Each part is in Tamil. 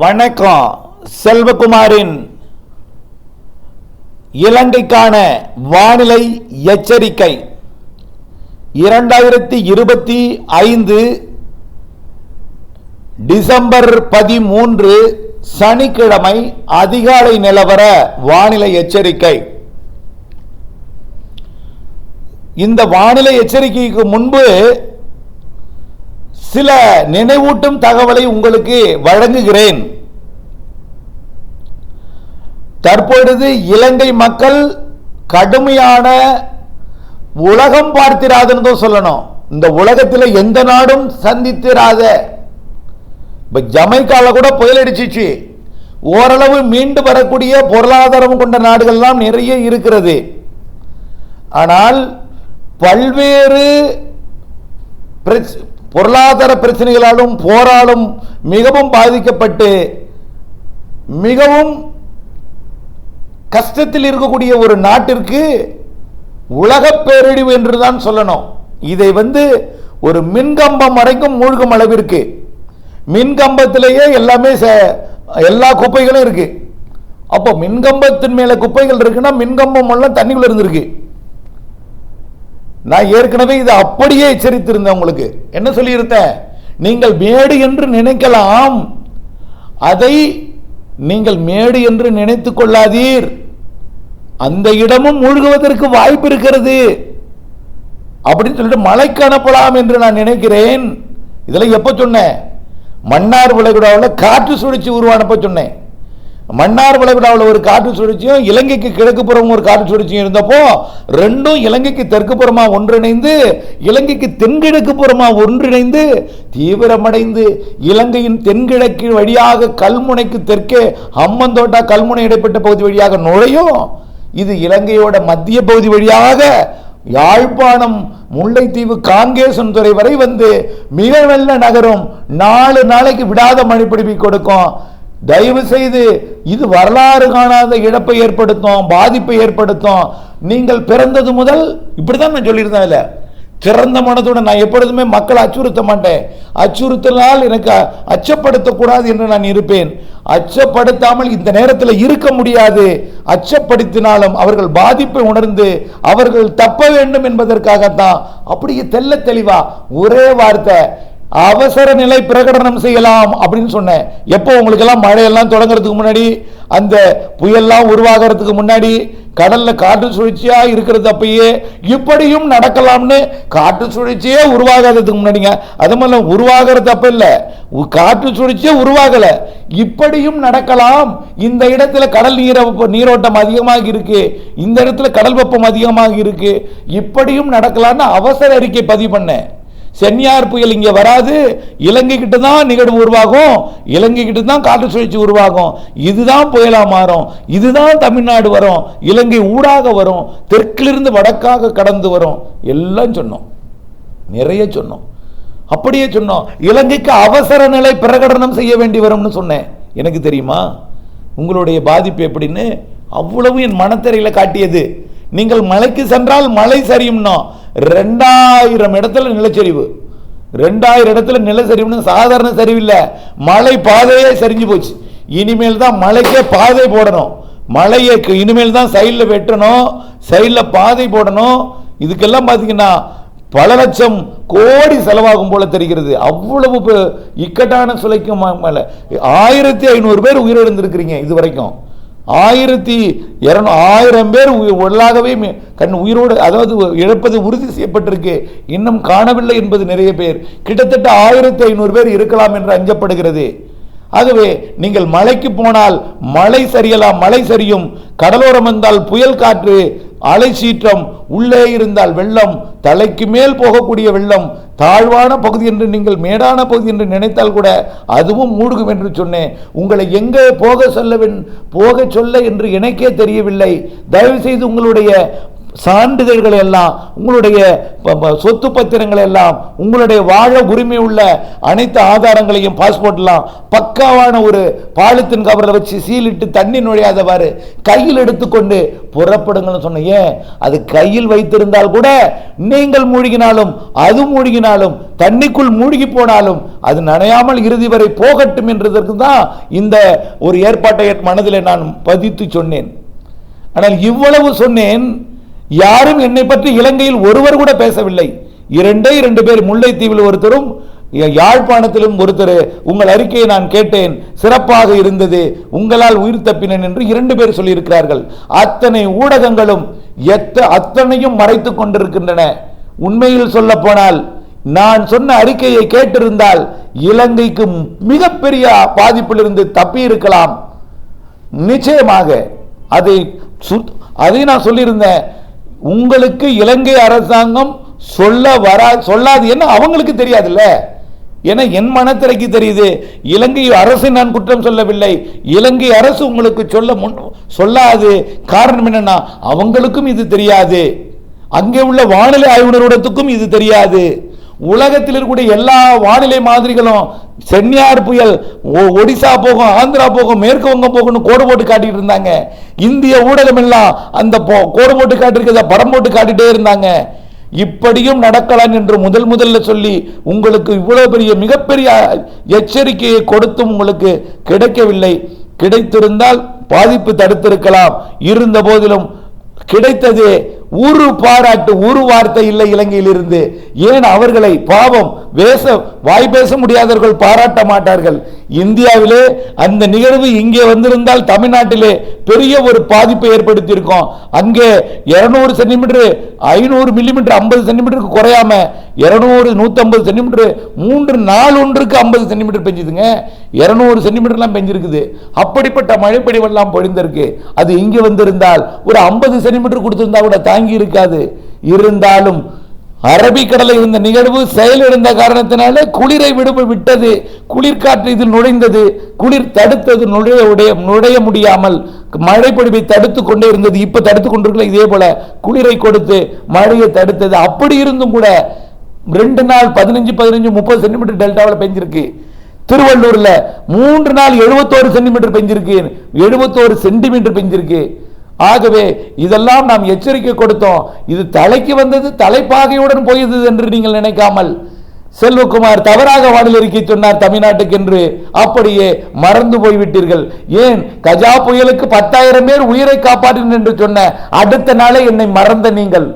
வணக்கம். செல்வகுமாரின் இலங்கைக்கான வானிலை எச்சரிக்கை. இரண்டாயிரத்தி இருபத்தி ஐந்து டிசம்பர் பதிமூன்று சனிக்கிழமை அதிகாலை நிலவர வானிலை எச்சரிக்கை. இந்த வானிலை எச்சரிக்கைக்கு முன்பு சில நினைவூட்டும் தகவலை உங்களுக்கு வழங்குகிறேன். தற்பொழுது இலங்கை மக்கள் கடுமையான உலகம் பார்த்திராதுன்னு தான் சொல்லணும். இந்த உலகத்தில் எந்த நாடும் சந்தித்திராத. இப்போ ஜமைக்கால கூட புயல் அடிச்சிச்சு. ஓரளவு மீண்டு வரக்கூடிய பொருளாதாரம் கொண்ட நாடுகள்லாம் நிறைய இருக்கிறது. ஆனால் பல்வேறு பொருளாதார பிரச்சனைகளாலும் போராலும் மிகவும் பாதிக்கப்பட்டு மிகவும் கஷ்டத்தில் இருக்கக்கூடிய ஒரு நாட்டிற்கு உலக பேரழிவு என்று தான் சொல்லணும். இதை வந்து ஒரு மின்கம்பம் வரைக்கும் மூழ்கும் அளவிற்கு. மின்கம்பத்திலேயே எல்லாமே ச- எல்லா குப்பைகளும் இருக்கு. அப்போ மின்கம்பத்தின் மேல குப்பைகள் இருக்குன்னா மின்கம்பம் எல்லாம் தண்ணிக்குள்ள இருந்திருக்கு. நான் ஏற்கனவே இதை அப்படியே எச்சரித்திருந்தேன் உங்களுக்கு. என்ன சொல்லியிருந்தேன்? நீங்கள் மேடு என்று நினைக்கலாம். அதை நீங்கள் மேடு என்று நினைத்துக் கொள்ளாதீர். அந்த இடமும் மூழ்குவதற்கு வாய்ப்பு இருக்கிறது. அப்படின்னு சொல்லிட்டு மழைக்கு அனுப்பலாம் என்று நான் நினைக்கிறேன். இதெல்லாம் எப்போ சொன்னேன்? மன்னார் விளைகுடாவில் காற்று சுழற்சி உருவானப்ப சொன்னேன். மன்னார் வளைகுடாவில் ஒரு காற்று சுழற்சியும் இலங்கைக்கு கிழக்கு புறம் ஒரு காற்று சுழற்சியும் இருந்தப்போ ரெண்டும் இலங்கைக்கு தெற்கு புறமாக ஒன்றிணைந்து இலங்கைக்கு தென்கிழக்கு புறமாக ஒன்றிணைந்து தீவிரமடைந்து இலங்கையின் தென்கிழக்கு வழியாக கல்முனைக்கு தெற்கே அம்மந்தோட்டா கல்முனை இடைப்பட்ட பகுதி வழியாக நுழையும். இது இலங்கையோட மத்திய பகுதி வழியாக யாழ்ப்பாணம் முல்லைத்தீவு காங்கேசன் துறை வரை வந்து மிக வெள்ள நகரும். நாலு நாளைக்கு விடாத மழை பிடிப்பி கொடுக்கும். தயவு செய்து இது வரலாறு காணாத இழப்பை ஏற்படுத்தும் பாதிப்பை ஏற்படுத்தும். நீங்கள் பிறந்தது முதல் இப்படிதான் நான் சொல்லியிருந்தேன் இல்ல திறந்த மனதுடன் நான் எப்பொழுதுமே மக்களை அச்சுறுத்த மாட்டேன். அச்சுறுத்தலால் எனக்கு அச்சப்படுத்தக்கூடாது என்று நான் இருப்பேன். அச்சப்படுத்தாமல் இந்த நேரத்தில் இருக்க முடியாது. அச்சப்படுத்தினாலும் அவர்கள் பாதிப்பை உணர்ந்து அவர்கள் தப்ப வேண்டும் என்பதற்காகத்தான். அப்படியே தெல்ல தெளிவா ஒரே வார்த்தை அவசர நிலை பிரகடனம் செய்யலாம் அப்படின்னு சொன்னேன். எப்போ உங்களுக்கு எல்லாம் மழையெல்லாம் தொடங்குறதுக்கு முன்னாடி அந்த புயல்லாம் உருவாகிறதுக்கு முன்னாடி கடல்ல காற்று சுழற்சியா இருக்கிறது அப்பயே இப்படியும் நடக்கலாம்னு காற்று சுழற்சியே உருவாகாததுக்கு முன்னாடிங்க. அது மாதிரிலாம் உருவாகிறது அப்ப இல்லை. காற்று சுழற்சியே உருவாகல. இப்படியும் நடக்கலாம். இந்த இடத்துல கடல் நீர நீரோட்டம் அதிகமாக இருக்கு. இந்த இடத்துல கடல் வெப்பம் அதிகமாக இருக்கு. இப்படியும் நடக்கலாம்னு அவசர அறிக்கை பதிவு பண்ணேன். சென்னியார் புயல் இங்கே வராது. இலங்கை கிட்ட தான் நிகழ்வு உருவாகும். இலங்கை கிட்ட தான் காற்று சுழற்சி உருவாகும். இதுதான் புயலா மாறும். இதுதான் தமிழ்நாடு வரும். இலங்கை ஊடாக வரும். தெற்கிலிருந்து வடக்காக கடந்து வரும். எல்லாம் சொன்னோம். நிறைய சொன்னோம். அப்படியே சொன்னோம். இலங்கைக்கு அவசர நிலை பிரகடனம் செய்ய வேண்டி வரும்னு சொன்னேன். எனக்கு தெரியுமா? உங்களுடைய பாதிப்பு எப்படின்னு அவ்வளவு என் மனத்திரையில் காட்டியது. நீங்கள் மலைக்கு சென்றால் மழை சரியும்னோ ரெண்டாயிரம் இடத்துல நிலச்சரிவு. ரெண்டாயிரம் இடத்துல நிலச்சரிவுன்னு சாதாரண சரிவில்லை. மலை பாதையே சரிஞ்சு போச்சு. இனிமேல் தான் மலைக்கே பாதை போடணும். மலையை இனிமேல் தான் சைடில் வெட்டணும். சைடில் பாதை போடணும். இதுக்கெல்லாம் பார்த்தீங்கன்னா பல லட்சம் கோடி செலவாகும் போல தெரிகிறது. அவ்வளவு இக்கட்டான சுலைக்கும் ம- ஆயிரத்தி ஐநூறு பேர் உயிரிழந்திருக்கிறீங்க இது வரைக்கும் ஆயிரத்தி இரநூ ஆயிரம் பேர் உள்ளாகவே கண் உயிரோடு அதாவது இழப்பது உறுதி செய்யப்பட்டிருக்கு. இன்னும் காணவில்லை என்பது நிறைய பேர். கிட்டத்தட்ட ஆயிரத்தி ஐநூறு பேர் இருக்கலாம் என்று அஞ்சப்படுகிறது. ஆகவே நீங்கள் மலைக்கு போனால் மழை சரியலாம் மழை சரியும். கடலோரம் வந்தால் புயல் காற்று. அலை சீற்றம். உள்ளே இருந்தால் வெள்ளம். தலைக்கு மேல் போகக்கூடிய வெள்ளம். தாழ்வான பகுதி என்று நீங்கள் மேடான பகுதி என்று நினைத்தால் கூட அதுவும் மூழ்கும் என்று சொன்னேன். உங்களை எங்கே போக சொல்ல போக சொல்ல என்று எனக்கே தெரியவில்லை. தயவு செய்து உங்களுடைய சான்றிதழ்கள் எல்லாம் உங்களுடைய சொத்து பத்திரங்கள் எல்லாம் உங்களுடைய வாழ உரிமை உள்ள அனைத்து ஆதாரங்களையும் பாஸ்போர்ட்லாம் பக்காவான ஒரு பாலித்தின் கவரில் வச்சு சீலிட்டு தண்ணி நுழையாதவாறு கையில் எடுத்துக்கொண்டு புறப்படுங்கள்னு சொன்னேன். அது கையில் வைத்திருந்தால் கூட நீங்கள் மூழ்கினாலும் அது மூழ்கினாலும் தண்ணிக்குள் மூழ்கி போனாலும் அது நனையாமல் இறுதி வரை போகட்டும் என்றதற்கு தான் இந்த ஒரு ஏற்பாட்டை என் மனதில் நான் பதித்து சொன்னேன். ஆனால் இவ்வளவு சொன்னேன். யாரும் என்னை பற்றி இலங்கையில் ஒருவர் கூட பேசவில்லை. இரண்டே இரண்டு பேர் முல்லைத்தீவில் ஒருத்தரும் யா- யாழ்ப்பாணத்திலும் ஒருத்தர் உங்கள் அறிக்கையை நான் கேட்டேன் சிறப்பாக இருந்தது உங்களால் உயிர் தப்பினேன் என்று இரண்டு பேர் சொல்லியிருக்கிறார்கள். அத்தனை ஊடகங்களும் எத்த அத்தனையும் மறைத்து கொண்டிருக்கின்றன. உண்மையில் சொல்ல போனால் நான் சொன்ன அறிக்கையை கேட்டிருந்தால் இலங்கைக்கு மிகப்பெரிய பாதிப்பிலிருந்து தப்பி இருக்கலாம் நிச்சயமாக அதை சுத்- அதை நான் சொல்லியிருந்தேன். உங்களுக்கு இலங்கை அரசாங்கம் சொல்ல வரா சொல்லாது என்ன அவங்களுக்கு தெரியாதுல்ல? ஏன்னா என் மனத்திரைக்கு தெரியுது இலங்கை அரசை நான் குற்றம் சொல்லவில்லை. இலங்கை அரசு உங்களுக்கு சொல்ல முன் சொல்லாது. காரணம் என்னன்னா அவங்களுக்கும் இது தெரியாது. அங்கே உள்ள வானிலை ஆய்வு நிறுவனத்துக்கும் இது தெரியாது. உலகத்தில் இருக்கக்கூடிய எல்லா வானிலை மாதிரிகளும் சென்னியார் புயல் ஒடிசா போகும் ஆந்திரா போகும் மேற்கு வங்கம் போகும்னு கோடு போட்டு காட்டிட்டு இருந்தாங்க. இந்திய ஊடகம் எல்லாம் அந்த போ- கோடு போட்டு காட்டிருக்கிறத படம் போட்டு காட்டிட்டே இருந்தாங்க. இப்படியும் நடக்கலாம் என்று முதல் முதல்ல சொல்லி உங்களுக்கு இவ்வளவு பெரிய மிகப்பெரிய எச்சரிக்கையை கொடுத்தும் உங்களுக்கு கிடைக்கவில்லை. கிடைத்திருந்தால் பாதிப்பு தடுத்திருக்கலாம். இருந்த போதிலும் கிடைத்தது ஒரு பாராட்டு ஒரு வார்த்தை இல்லை இலங்கையில் இருந்து ஏன் அவர்களை பாவம் பேச வாய் பேச முடியாதவர்கள் பாராட்ட மாட்டார்கள். இந்தியாவிலே அந்த நிகழ்வு இங்கே வந்திருந்தால் தமிழ்நாட்டிலே பெரிய ஒரு பாதிப்பை ஏற்படுத்தியிருக்கோம். அங்கே 200 சென்டிமீட்டர் ஐநூறு மில்லிமீட்டர் ஐம்பது சென்டிமீட்டருக்கு குறையாம 200 150 சென்டிமீட்டர் மூன்று நாலு ஒன்றுக்கு ஐம்பது சென்டிமீட்டர் பெஞ்சுதுங்க. 200 சென்டிமீட்டர்லாம் பெஞ்சிருக்குது. அப்படிப்பட்ட மழைப்பொழிவெல்லாம் பொழிந்திருக்கு. அது இங்கே வந்திருந்தால் ஒரு ஐம்பது சென்டிமீட்டர் கொடுத்திருந்தா கூட தாங்கி இருக்காது. இருந்தாலும் அரபிக்கடலில் இருந்த நிகழ்வு செயலிழந்த காரணத்தினாலே குளிரை விடுப்பு விட்டது. குளிர்காற்று இதில் நுழைந்தது. குளிர் தடுத்தது நுழைய உடைய நுழைய முடியாமல் மழை பொழிவை தடுத்து கொண்டே இருந்தது. இப்போ தடுத்து கொண்டிருக்கல இதே போல குளிரை கொடுத்து மழையை தடுத்தது. அப்படி இருந்தும் கூட ரெண்டு நாள் பதினஞ்சு பதினஞ்சு முப்பது சென்டிமீட்டர் டெல்டாவில் பெஞ்சிருக்கு. திருவள்ளூரில் மூன்று நாள் எழுபத்தோரு சென்டிமீட்டர் பெஞ்சிருக்கு. எழுபத்தோரு சென்டிமீட்டர் பெஞ்சிருக்கு. ஆகவே இதெல்லாம் நாம் எச்சரிக்கை கொடுத்தோம். இது தலைக்கு வந்தது தலைப்பாகையுடன் போயது என்று நீங்கள் நினைக்காமல். செல்வகுமார் தவறாக வானிலை சொன்னார் தமிழ்நாட்டுக்கு என்று. அப்படியே மறந்து போய்விட்டீர்கள். ஏன்? கஜா புயலுக்கு பத்தாயிரம் பேர் உயிரை காப்பாற்றினர் என்று சொன்ன அடுத்த நாளே என்னை மறந்த நீங்கள்.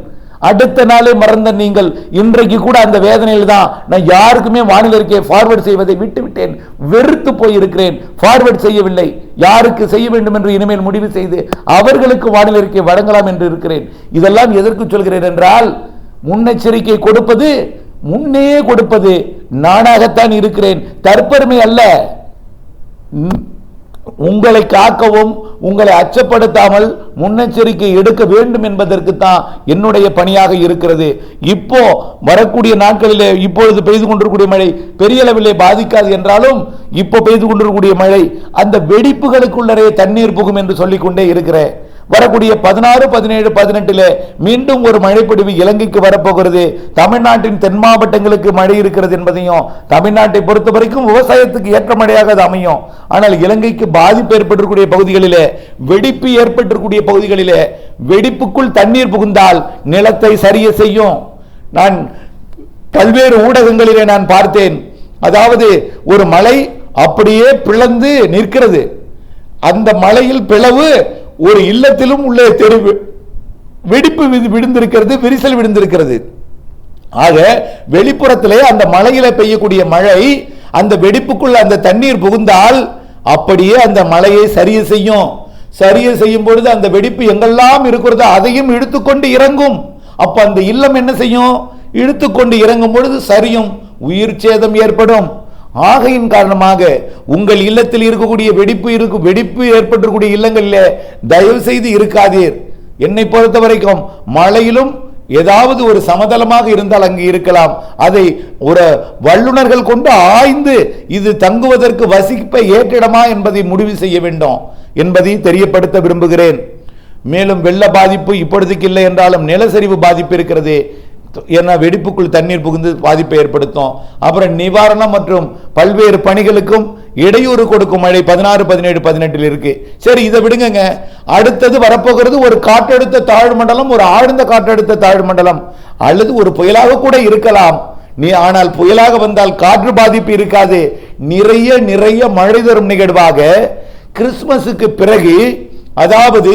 அடுத்த நாளே மறந்த நீங்கள். இன்றைக்கு கூட அந்த வேதனையில் தான் நான் யாருக்குமே வானிலை அறிக்கையை ஃபார்வர்ட் செய்வதை விட்டு விட்டேன் வெறுத்து போயிருக்கிறேன். ஃபார்வர்ட் செய்யவில்லை. யாருக்கு செய்ய வேண்டும் என்று இனிமேல் முடிவு செய்து அவர்களுக்கு வானிலை அறிக்கை வழங்கலாம் என்று இருக்கிறேன். இதெல்லாம் எதற்கு சொல்கிறேன் என்றால் முன்னெச்சரிக்கை கொடுப்பது முன்னே கொடுப்பது நானாகத்தான் இருக்கிறேன். தற்பெருமை அல்ல. உங்களை காக்கவும் உங்களை அச்சப்படுத்தாமல் முன்னெச்சரிக்கை எடுக்க வேண்டும் என்பதற்கு தான் என்னுடைய பணியாக இருக்கிறது. இப்போ வரக்கூடிய நாட்களிலே இப்பொழுது பெய்து கொண்டிருக்கூடிய மழை பெரிய அளவிலே பாதிக்காது என்றாலும் இப்போ பெய்து கொண்டிருக்கக்கூடிய மழை அந்த வெடிப்புகளுக்குள்ளரே தண்ணீர் புகும் என்று சொல்லிக்கொண்டே இருக்கிறேன். வரக்கூடிய பதினாறு பதினேழு பதினெட்டுல மீண்டும் ஒரு மழைப்பிடிவு இலங்கைக்கு வரப்போகிறது. தமிழ்நாட்டின் தென் மாவட்டங்களுக்கு மழை இருக்கிறது என்பதையும் தமிழ்நாட்டை பொறுத்த வரைக்கும் விவசாயத்துக்கு ஏற்ற மழையாக அது அமையும். ஆனால் இலங்கைக்கு பாதிப்பு ஏற்பட்டிருக்கக்கூடிய பகுதிகளிலே வெடிப்பு ஏற்பட்டிருக்கூடிய பகுதிகளிலே வெடிப்புக்குள் தண்ணீர் புகுந்தால் நிலத்தை சரிய செய்யும். நான் பல்வேறு ஊடகங்களிலே நான் பார்த்தேன். அதாவது ஒரு மலை அப்படியே பிளந்து நிற்கிறது. அந்த மலையில் பிளவு ஒரு இல்லத்திலும் உள்ளே தெரிவு. வெடிப்பு விழுந்திருக்கிறது விரிசல் விழுந்திருக்கிறது. ஆக வெளிப்புறத்திலே அந்த மலையில பெய்யக்கூடிய மழை அந்த வெடிப்புக்குள்ள அந்த தண்ணீர் புகுந்தால் அப்படியே அந்த மலையை சரிய செய்யும். சரிய செய்யும் பொழுது அந்த வெடிப்பு எங்கெல்லாம் இருக்கிறதோ அதையும் இழுத்துக்கொண்டு இறங்கும். அப்ப அந்த இல்லம் என்ன செய்யும்? இழுத்துக்கொண்டு இறங்கும் பொழுது சரியும் உயிர் சேதம் ஏற்படும். ஆகையின் காரணமாக உங்கள் இல்லத்தில் இருக்கக்கூடிய வெடிப்பு இருக்கு வெடிப்பு ஏற்பட்டிருக்கூடிய இல்லங்களில் தயவு செய்து இருக்காதீர். என்னை பொறுத்த வரைக்கும் மழையிலும் ஏதாவது ஒரு சமதளமாக இருந்தால் அங்கு இருக்கலாம். அதை ஒரு வல்லுனர்கள் கொண்டு ஆய்ந்து இது தங்குவதற்கு வசிப்ப ஏற்றிடமா என்பதை முடிவு செய்ய வேண்டும் என்பதை தெரியப்படுத்த விரும்புகிறேன். மேலும் வெள்ள பாதிப்பு இப்பொழுதுக்கு இல்லை என்றாலும் நிலச்சரிவு பாதிப்பு இருக்கிறது. ஏன்னா வெடிப்புக்குள் தண்ணீர் புகுந்து பாதிப்பை ஏற்படுத்தும். அப்புறம் நிவாரணம் மற்றும் பல்வேறு பணிகளுக்கும் இடையூறு கொடுக்கும் மழை பதினாறு பதினேழு பதினெட்டில் இருக்கு. சரி இதை விடுங்கங்க. அடுத்தது வரப்போகிறது ஒரு காற்றழுத்த தாழ்வு மண்டலம் ஒரு ஆழ்ந்த காற்றழுத்த தாழ்வு மண்டலம். அல்லது ஒரு புயலாக கூட இருக்கலாம். நீ ஆனால் புயலாக வந்தால் காற்று பாதிப்பு இருக்காது. நிறைய நிறைய மழை தரும் நிகழ்வாக கிறிஸ்துமஸுக்கு பிறகு அதாவது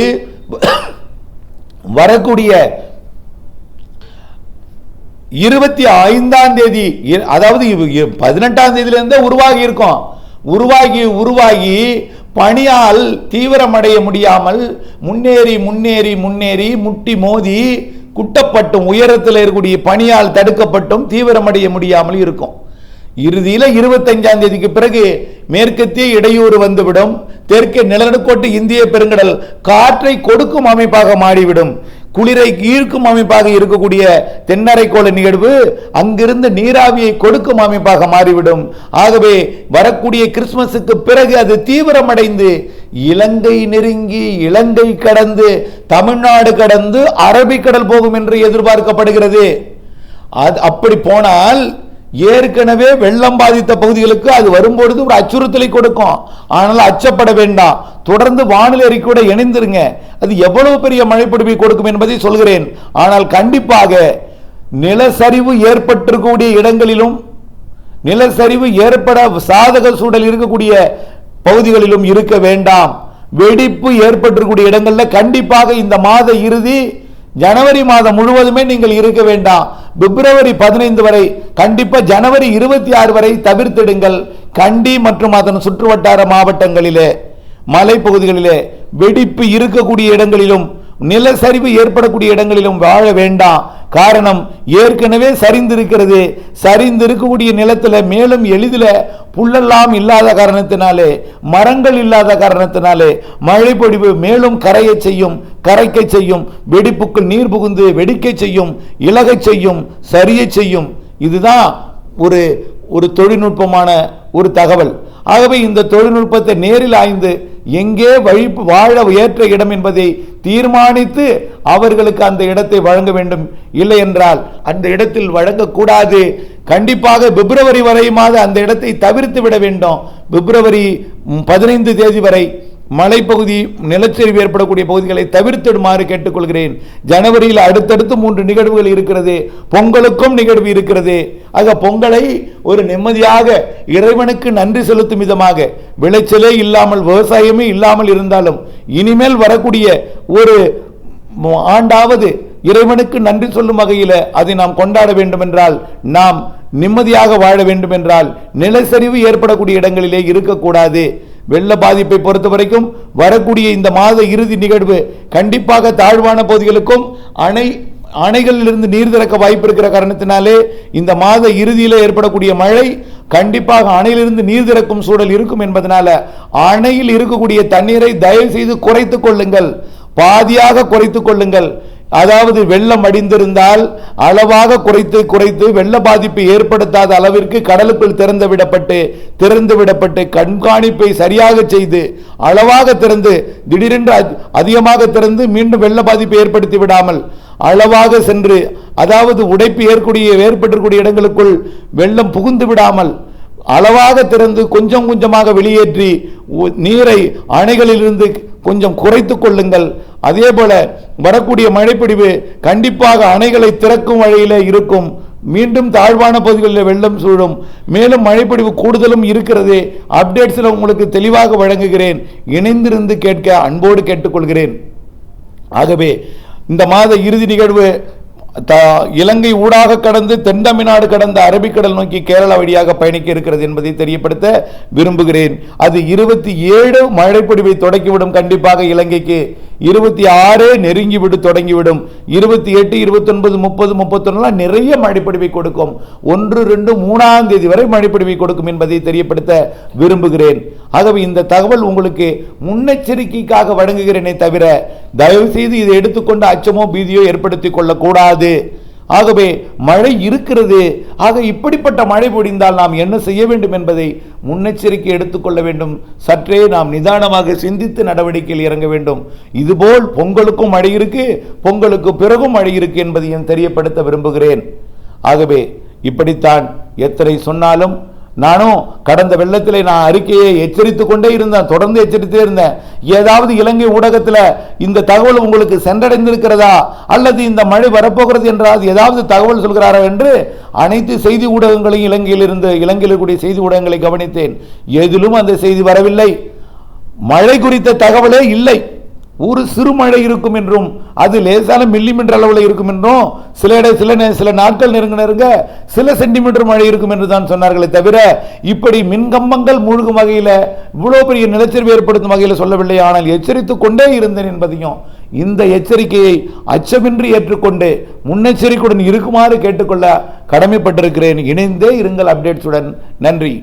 வரக்கூடிய இருபத்தி ஐந்தாம் தேதி அதாவது பதினெட்டாம் தேதியிலிருந்தே உருவாகி இருக்கும். உருவாகி உருவாகி பணியால் தீவிரமடைய முடியாமல் முன்னேறி முன்னேறி முன்னேறி முட்டி மோதி குட்டப்பட்டும் உயரத்தில் இருக்கக்கூடிய பணியால் தடுக்கப்பட்டும் தீவிரமடைய முடியாமல் இருக்கும். இறுதியில் இருபத்தஞ்சாம் தேதிக்கு பிறகு மேற்கத்திய இடையூறு வந்துவிடும். தெற்கே நிலநடுக்கோட்டு இந்திய பெருங்கடல் காற்றை கொடுக்கும் அமைப்பாக மாறிவிடும். குளிரை ஈர்க்கும் அமைப்பாக இருக்கக்கூடிய தென்னரைக்கோள நிகழ்வு அங்கிருந்து நீராவியை கொடுக்கும் அமைப்பாக மாறிவிடும். ஆகவே வரக்கூடிய கிறிஸ்துமஸுக்கு பிறகு அது தீவிரமடைந்து இலங்கை நெருங்கி இலங்கை கடந்து தமிழ்நாடு கடந்து அரபிக்கடல் போகும் என்று எதிர்பார்க்கப்படுகிறது. அது அப்படி போனால் ஏற்கனவே வெள்ளம் பாதித்த பகுதிகளுக்கு அது வரும்பொழுது ஒரு அச்சுறுத்தலை கொடுக்கும். ஆனால் அச்சப்பட வேண்டாம். தொடர்ந்து வானிலை அறிக்கையோட இணைந்திருங்க. அது எவ்வளவு பெரிய மழைப்பிடிப்பை கொடுக்கும் என்பதை சொல்கிறேன். ஆனால் கண்டிப்பாக நிலச்சரிவு ஏற்பட்டிருக்கக்கூடிய இடங்களிலும் நிலசரிவு ஏற்பட சாதக சூழல் இருக்கக்கூடிய பகுதிகளிலும் இருக்க வேண்டாம். வெடிப்பு ஏற்பட்டிருக்கக்கூடிய இடங்களில் கண்டிப்பாக இந்த மாத இறுதி ஜனவரி மாதம் முழுவதுமே நீங்கள் இருக்க வேண்டாம். பிப்ரவரி பதினைந்து வரை கண்டிப்பாக ஜனவரி இருபத்தி ஆறு வரை தவிர்த்திடுங்கள். கண்டி மற்றும் அதன் சுற்றுவட்டார மாவட்டங்களிலே மலைப்பகுதிகளிலே வெடிப்பு இருக்கக்கூடிய இடங்களிலும் நிலச்சரிவு ஏற்படக்கூடிய இடங்களிலும் வாழ வேண்டாம். காரணம் ஏற்கனவே சரிந்திருக்கிறது. சரிந்திருக்கக்கூடிய நிலத்தில் மேலும் எளிதில் புல்லெல்லாம் இல்லாத காரணத்தினாலே மரங்கள் இல்லாத காரணத்தினாலே மழை பொழிவு மேலும் கரையை செய்யும் கரைக்க செய்யும் வெடிப்புக்குள் நீர் புகுந்து வெடிக்க செய்யும் இலகச் செய்யும் சரிய செய்யும். இதுதான் ஒரு ஒரு தொழில்நுட்பமான ஒரு தகவல். ஆகவே இந்த தொழில்நுட்பத்தை நேரில் ஆய்ந்து எங்கே வழி வாழ ஏற்ற இடம் என்பதை தீர்மானித்து அவர்களுக்கு அந்த இடத்தை வழங்க வேண்டும். இல்லை என்றால் அந்த இடத்தில் வழங்கக்கூடாது. கண்டிப்பாக பிப்ரவரி வரையுமாவது அந்த இடத்தை தவிர்த்து விட வேண்டும். பிப்ரவரி பதினைந்து தேதி வரை. மலைப்பகுதி நிலச்சரிவு ஏற்படக்கூடிய பகுதிகளை தவிர்த்திடுமாறு கேட்டுக்கொள்கிறேன். ஜனவரியில் அடுத்தடுத்து மூன்று நிகழ்வுகள் இருக்கிறது. பொங்கலுக்கும் நிகழ்வு இருக்கிறது. ஆக பொங்கலை ஒரு நிம்மதியாக இறைவனுக்கு நன்றி செலுத்தும் விதமாக விளைச்சலே இல்லாமல் விவசாயமே இல்லாமல் இருந்தாலும் இனிமேல் வரக்கூடிய ஒரு ஆண்டாவது இறைவனுக்கு நன்றி சொல்லும் வகையில் அதை நாம் கொண்டாட வேண்டும் என்றால் நாம் நிம்மதியாக வாழ வேண்டும் என்றால் நிலச்சரிவு ஏற்படக்கூடிய இடங்களிலே இருக்கக்கூடாது. வெள்ள பாதிப்பை பொறுத்த வரைக்கும் வரக்கூடிய இந்த மாத இறுதி நிகழ்வு கண்டிப்பாக தாழ்வான பகுதிகளுக்கும் அணை அணைகளிலிருந்து நீர் திறக்க வாய்ப்பு இருக்கிற காரணத்தினாலே இந்த மாத இறுதியில் ஏற்படக்கூடிய மழை கண்டிப்பாக அணையிலிருந்து நீர் திறக்கும் சூழல் இருக்கும் என்பதனால அணையில் இருக்கக்கூடிய தண்ணீரை தயவு செய்து குறைத்துக் கொள்ளுங்கள். பாதியாக குறைத்துக் கொள்ளுங்கள். அதாவது வெள்ளம் அடிந்திருந்தால் அளவாக குறைத்து குறைத்து வெள்ள பாதிப்பு ஏற்படுத்தாத அளவிற்கு கடலுக்குள் திறந்து விடப்பட்டு திறந்து விடப்பட்டு கண்காணிப்பை சரியாக செய்து அளவாக திறந்து திடீரென்று அதிகமாக திறந்து மீண்டும் வெள்ள பாதிப்பை ஏற்படுத்தி விடாமல் அளவாக சென்று அதாவது உடைப்பு ஏற்கூடிய ஏற்பட்டிருக்கூடிய இடங்களுக்குள் வெள்ளம் புகுந்து விடாமல் அளவாக திறந்து கொஞ்சம் கொஞ்சமாக வெளியேற்றி உ- நீரை அணைகளிலிருந்து கொஞ்சம் குறைத்து கொள்ளுங்கள். அதே போல வரக்கூடிய மழைப்பிடிவு கண்டிப்பாக அணைகளை திறக்கும் வழியில் இருக்கும். மீண்டும் தாழ்வான பகுதிகளில் வெள்ளம் சூழும். மேலும் மழைப்பிடிவு கூடுதலும் இருக்கிறது. அப்டேட்ஸில் உங்களுக்கு தெளிவாக வழங்குகிறேன். இணைந்திருந்து கேட்க அன்போடு கேட்டுக்கொள்கிறேன். ஆகவே இந்த மாத இறுதி நிகழ்வு இலங்கை ஊடாக கடந்து தென் தமிழ்நாடு கடந்த அரபிக்கடல் நோக்கி கேரளா வழியாக பயணிக்க இருக்கிறது என்பதை தெரியப்படுத்த விரும்புகிறேன். அது இருபத்தி ஏழு மழைப்பொடிவை தொடக்கிவிடும். கண்டிப்பாக இலங்கைக்கு இருபத்தி ஆறு நெருங்கிவிடு தொடங்கிவிடும். இருபத்தி எட்டு இருபத்தொன்பது முப்பது முப்பத்தொன்னுலாம் நிறைய மழைப்பொழிவை கொடுக்கும். ஒன்று ரெண்டு மூணாம் தேதி வரை மழைப்பொழிவை கொடுக்கும் என்பதை தெரியப்படுத்த விரும்புகிறேன். ஆகவே இந்த தகவல் உங்களுக்கு முன்னெச்சரிக்கைக்காக வழங்குகிறேனே தவிர தயவுசெய்து இதை எடுத்துக்கொண்டு அச்சமோ பீதியோ ஏற்படுத்திக் கொள்ளக்கூடாது. ஆகவே மழை இருக்கிறது. ஆக இப்படிப்பட்ட மழை பொழிந்தால் நாம் என்ன செய்ய வேண்டும் என்பதை முன்னெச்சரிக்கை எடுத்துக்கொள்ள வேண்டும். சற்றே நாம் நிதானமாக சிந்தித்து நடவடிக்கையில் இறங்க வேண்டும். இதுபோல் பொங்கலுக்கும் மழை இருக்கு பொங்கலுக்கு பிறகும் மழை இருக்கு என்பதையும் தெரியப்படுத்த விரும்புகிறேன். ஆகவே இப்படித்தான் எத்தனை சொன்னாலும் நானும் கடந்த வெள்ளத்திலே நான் அறிக்கையை எச்சரித்து கொண்டே இருந்தேன் தொடர்ந்து எச்சரித்தே இருந்தேன். ஏதாவது இலங்கை ஊடகத்தில் இந்த தகவல் உங்களுக்கு சென்றடைந்திருக்கிறதா? அல்லது இந்த மழை வரப்போகிறது என்றால் ஏதாவது தகவல் சொல்கிறாரா என்று அனைத்து செய்தி ஊடகங்களையும் இலங்கையில் இருந்து இலங்கையில் இருக்கக்கூடிய செய்தி ஊடகங்களை கவனித்தேன். எதிலும் அந்த செய்தி வரவில்லை. மழை குறித்த தகவலே இல்லை. ஒரு சிறு மழை இருக்கும் என்றும் அது லேசான மில்லிமீட்டர் அளவில் இருக்கும் என்றும் சில இட சில சில நாட்கள் நெருங்க நெருங்க சில சென்டிமீட்டர் மழை இருக்கும் என்று தான் சொன்னார்களே தவிர இப்படி மின்கம்பங்கள் மூழ்கும் வகையில் இவ்வளோ பெரிய நிலச்சரிவு ஏற்படுத்தும் வகையில் சொல்லவில்லை. ஆனால் எச்சரித்து கொண்டே இருந்தேன் என்பதையும் இந்த எச்சரிக்கையை அச்சமின்றி ஏற்றுக்கொண்டு முன்னெச்சரிக்கையுடன் இருக்குமாறு கேட்டுக்கொள்ள கடமைப்பட்டிருக்கிறேன். இணைந்தே இருங்கள் அப்டேட்ஸுடன். நன்றி.